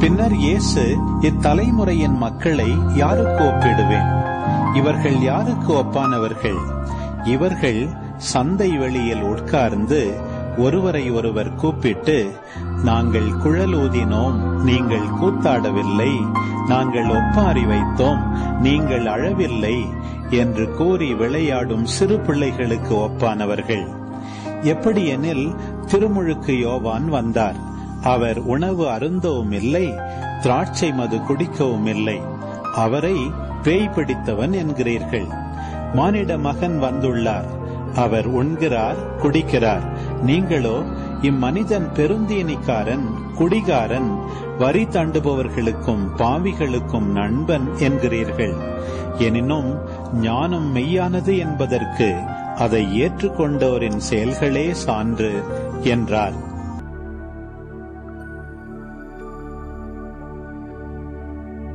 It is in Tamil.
பின்னர் இயேசு இத்தலைமுறையின் மக்களை யாருக்கு ஒப்பிடுவேன்? இவர்கள் யாருக்கு ஒப்பானவர்கள்? இவர்கள் சந்தை வெளியில் உட்கார்ந்து ஒருவரை ஒருவர் கூப்பிட்டு நாங்கள் குழலூதினோம் நீங்கள் கூத்தாடவில்லை நாங்கள் ஒப்பாரி வைத்தோம் நீங்கள் அழவில்லை என்று கூறி விளையாடும் சிறு பிள்ளைகளுக்கு ஒப்பானவர்கள். எப்படி எனில் திருமுழுக்கு யோவான் வந்தார். அவர் உணவு அருந்தவும் இல்லை திராட்சை மது குடிக்கவும் இல்லை அவரை பேய் பிடித்தவன் என்கிறீர்கள். மானிட மகன் வந்துள்ளார். அவர் உண்கிறார் குடிக்கிறார். நீங்களோ இம்மனிதன் பெருந்தீனிக்காரன் குடிகாரன் வரி தண்டுபவர்களுக்கும் பாவிகளுக்கும் நண்பன் என்கிறீர்கள். எனினும் ஞானம் மெய்யானது என்பதற்கு அதை ஏற்றுக்கொண்டோரின் செயல்களே சான்று என்றார்.